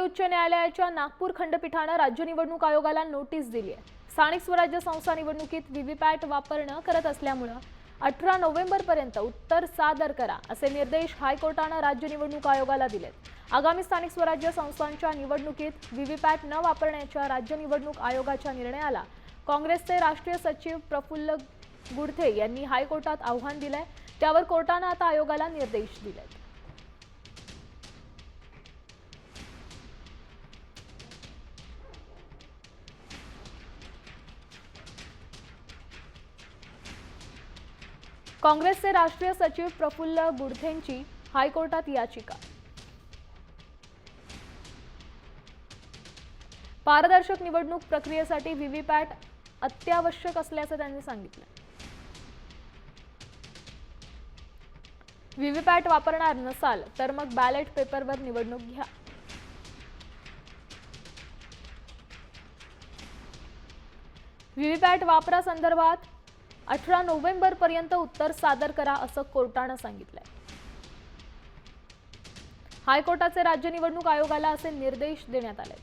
उच्च न्यायालयाच्या नागपूर खंडपीठानं राज्य निवडणूक आयोगाला नोटीस दिली आहे स्थानिक स्वराज्य संस्था निवडणुकीत व्हीव्हीपॅट वापरणं करत असल्यामुळं अठरा नोव्हेंबरपर्यंत उत्तर सादर करा असे निर्देश हायकोर्टानं राज्य निवडणूक आयोगाला दिलेत. आगामी स्थानिक स्वराज्य संस्थांच्या निवडणुकीत व्हीव्हीपॅट न वापरण्याच्या राज्य निवडणूक आयोगाच्या निर्णयाला काँग्रेसचे राष्ट्रीय सचिव प्रफुल्ल गुडथे यांनी हायकोर्टात आव्हान दिलंय. त्यावर कोर्टानं आता आयोगाला निर्देश दिलेत. काँग्रेसचे राष्ट्रीय सचिव प्रफुल्ल गुडथेंची हायकोर्टात याचिका. पारदर्शक निवडणूक प्रक्रियेसाठी व्हीव्हीपॅट अत्यावश्यक असल्याचं त्यांनी सांगितलं. व्हीव्हीपॅट वापरणार नसाल तर मग बॅलेट पेपरवर निवडणूक घ्या. व्हीव्हीपॅट वापरासंदर्भात अठरा नोव्हेंबर पर्यंत उत्तर सादर करा असं कोर्टानं सांगितलंय. हायकोर्टाचे राज्य निवडणूक आयोगाला असे निर्देश देण्यात आले